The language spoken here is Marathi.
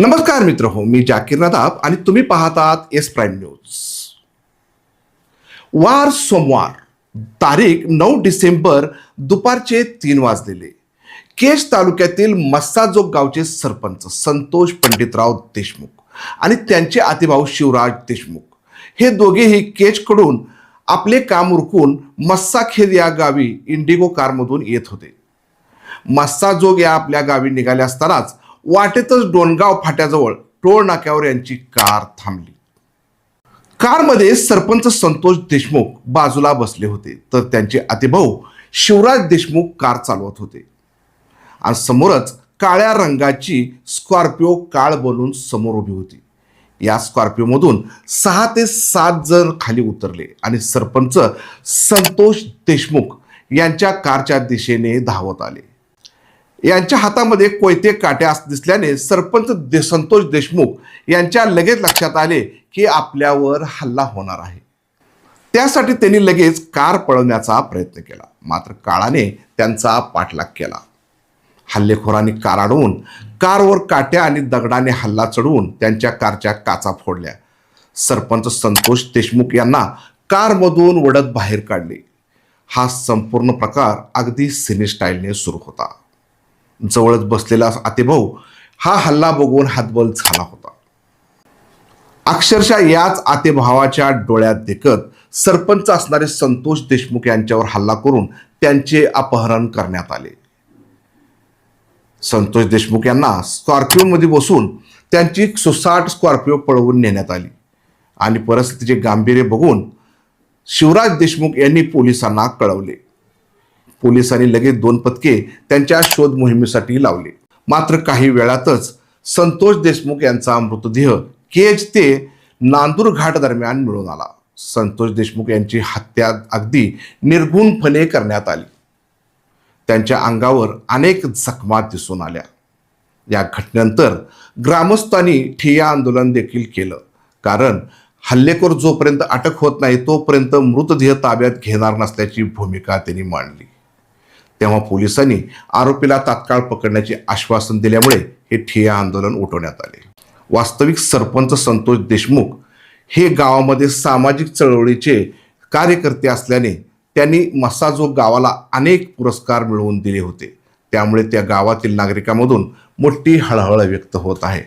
नमस्कार मित्र हो मी जाकीर नदाब आणि तुम्ही पाहतात एस प्राईम न्यूज. वार सोमवार तारीख नऊ डिसेंबर दुपारचे तीन वाजलेले. केश तालुक्यातील मस्साजोग गावचे सरपंच संतोष पंडितराव देशमुख आणि त्यांचे आतिभाऊ शिवराज देशमुख. हे दोघेही केचकडून आपले काम उरकून मस्साखेद या गावी इंडिगो कारमधून येत होते. मस्साजोग या आपल्या गावी निघाले असतानाच वाटेतच डोणगाव फाट्याजवळ टोळ नाक्यावर यांची कार थांबली. कारमध्ये सरपंच संतोष देशमुख बाजूला बसले होते. तर त्यांचे आतेभाऊ शिवराज देशमुख कार चालवत होते. आणि समोरच काळ्या रंगाची स्कॉर्पिओ काळ बनून समोर उभी होती. या स्कॉर्पिओमधून सहा ते सात जण खाली उतरले आणि सरपंच संतोष देशमुख यांच्या कारच्या दिशेने धावत आले. यांच्या हातामध्ये कोयते काट्या अस- दिसल्याने सरपंच दे संतोष देशमुख यांच्या लगेच लक्षात आले की आपल्यावर हल्ला होणार आहे. त्यासाठी त्यांनी लगेच कार पळवण्याचा प्रयत्न केला. मात्र काळाने त्यांचा पाठलाग केला. हल्लेखोरांनी कार अडवून कारवर काट्या आणि दगडाने हल्ला चढवून त्यांच्या कारच्या काचा फोडल्या. सरपंच संतोष देशमुख यांना कारमधून वडत बाहेर काढले. हा संपूर्ण प्रकार अगदी सिनेस्टाईलने सुरू होता. जवळच बसलेला आतेभाऊ हा हल्ला बघून हातबल झाला होता. अक्षरशः याच आतेभावाच्या डोळ्यात देखत सरपंच असणारे संतोष देशमुख यांच्यावर हल्ला करून त्यांचे अपहरण करण्यात आले. संतोष देशमुख यांना स्कॉर्पिओमध्ये बसून त्यांची सुसाट स्कॉर्पिओ पळवून नेण्यात आली. आणि परिस्थितीचे गांभीर्य बघून शिवराज देशमुख यांनी पोलिसांना कळवले. पोलिसांनी लगेच दोन पथके त्यांच्या शोध मोहिमेसाठी लावले. मात्र काही वेळातच संतोष देशमुख यांचा मृतदेह केज ते नांदूर घाट दरम्यान मिळून आला. संतोष देशमुख यांची हत्या अगदी निर्गुणपणे करण्यात आली. त्यांच्या अंगावर अनेक जखमा दिसून आल्या. या घटनेनंतर ग्रामस्थांनी ठिय्या आंदोलन देखील केलं. कारण हल्लेखोर जोपर्यंत अटक होत नाही तोपर्यंत मृतदेह ताब्यात घेणार नसल्याची भूमिका त्यांनी मांडली. तेव्हा पोलिसांनी आरोपीला तात्काळ पकडण्याचे आश्वासन दिल्यामुळे हे ठिय्या आंदोलन उठवण्यात आले. वास्तविक सरपंच संतोष देशमुख हे गावामध्ये सामाजिक चळवळीचे कार्यकर्ते असल्याने त्यांनी मसाजो गावाला अनेक पुरस्कार मिळवून दिले होते. त्यामुळे त्या गावातील नागरिकांमधून मोठी हळहळ व्यक्त होत आहे.